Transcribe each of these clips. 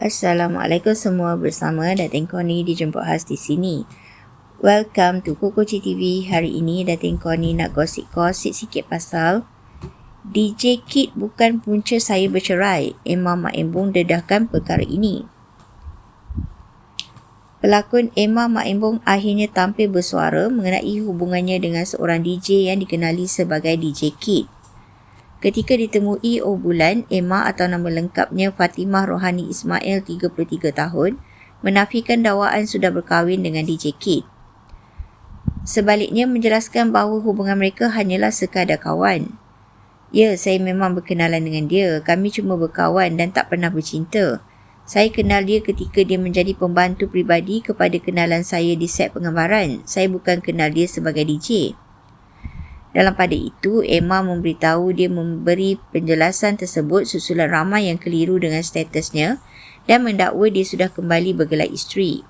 Assalamualaikum semua bersama Datin Koni dijemput khas di sini. Welcome to Kokoci TV. Hari ini Datin Koni nak gosip-gosip sikit pasal DJ Kid bukan punca saya bercerai. Emma Mak Embong dedahkan perkara ini. Pelakon Emma Mak Embong akhirnya tampil bersuara mengenai hubungannya dengan seorang DJ yang dikenali sebagai DJ Kid. Ketika ditemui O Bulan, Emma atau nama lengkapnya Fatimah Rohani Ismail 33 tahun, menafikan dakwaan sudah berkahwin dengan DJ Kid. Sebaliknya menjelaskan bahawa hubungan mereka hanyalah sekadar kawan. Ya, saya memang berkenalan dengan dia. Kami cuma berkawan dan tak pernah bercinta. Saya kenal dia ketika dia menjadi pembantu pribadi kepada kenalan saya di set penggambaran. Saya bukan kenal dia sebagai DJ. Dalam pada itu, Emma memberitahu dia memberi penjelasan tersebut susulan ramai yang keliru dengan statusnya dan mendakwa dia sudah kembali bergelar isteri.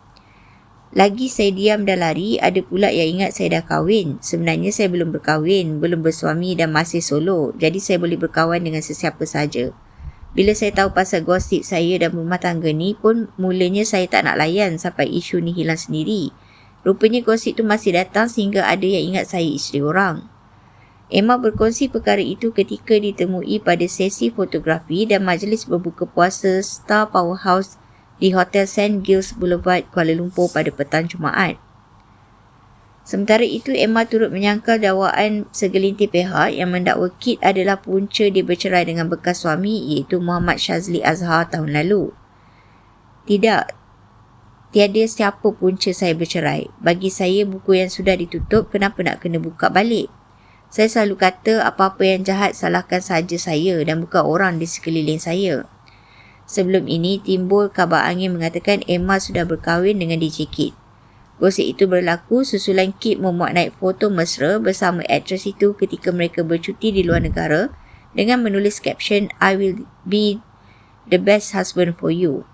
Lagi saya diam dan lari, ada pula yang ingat saya dah kahwin. Sebenarnya saya belum berkahwin, belum bersuami dan masih solo. Jadi saya boleh berkawan dengan sesiapa saja. Bila saya tahu pasal gosip saya dan rumah tangga ni pun, mulanya saya tak nak layan sampai isu ni hilang sendiri. Rupanya gosip tu masih datang sehingga ada yang ingat saya isteri orang. Emma berkongsi perkara itu ketika ditemui pada sesi fotografi dan majlis berbuka puasa Star Powerhouse di Hotel St. Giles Boulevard, Kuala Lumpur pada petang Jumaat. Sementara itu, Emma turut menyangkal dakwaan segelintir pihak yang mendakwa Kit adalah punca dia bercerai dengan bekas suami iaitu Muhammad Shazli Azhar tahun lalu. Tidak, tiada siapa punca saya bercerai. Bagi saya, buku yang sudah ditutup, kenapa nak kena buka balik? Saya selalu kata apa-apa yang jahat salahkan saja saya dan bukan orang di sekeliling saya. Sebelum ini timbul kabar angin mengatakan Emma sudah berkahwin dengan DJ Kit. Gosip itu berlaku susulan Kit memuat naik foto mesra bersama aktris itu ketika mereka bercuti di luar negara dengan menulis caption I will be the best husband for you.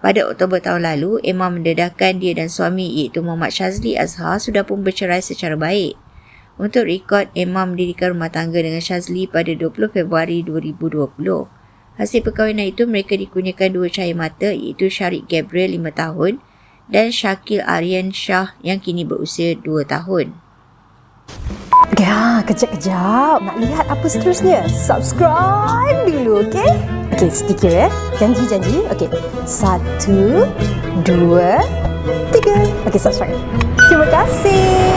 Pada Oktober tahun lalu, Emma mendedahkan dia dan suami iaitu Muhammad Shazli Azhar sudah pun bercerai secara baik. Untuk rekod, Emma mendirikan rumah tangga dengan Shazli pada 20 Februari 2020. Hasil perkahwinan itu mereka dikunyakan dua cahaya mata iaitu Syarik Gabriel 5 tahun dan Syakil Aryan Shah yang kini berusia 2 tahun. Ya, kejap-kejap. Nak lihat apa seterusnya? Subscribe dulu, okey? Okey, sedikit ya. Janji-janji. Okey. Satu, dua, tiga. Okey, subscribe. Terima kasih.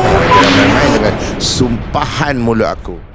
Sumpahan mulut aku.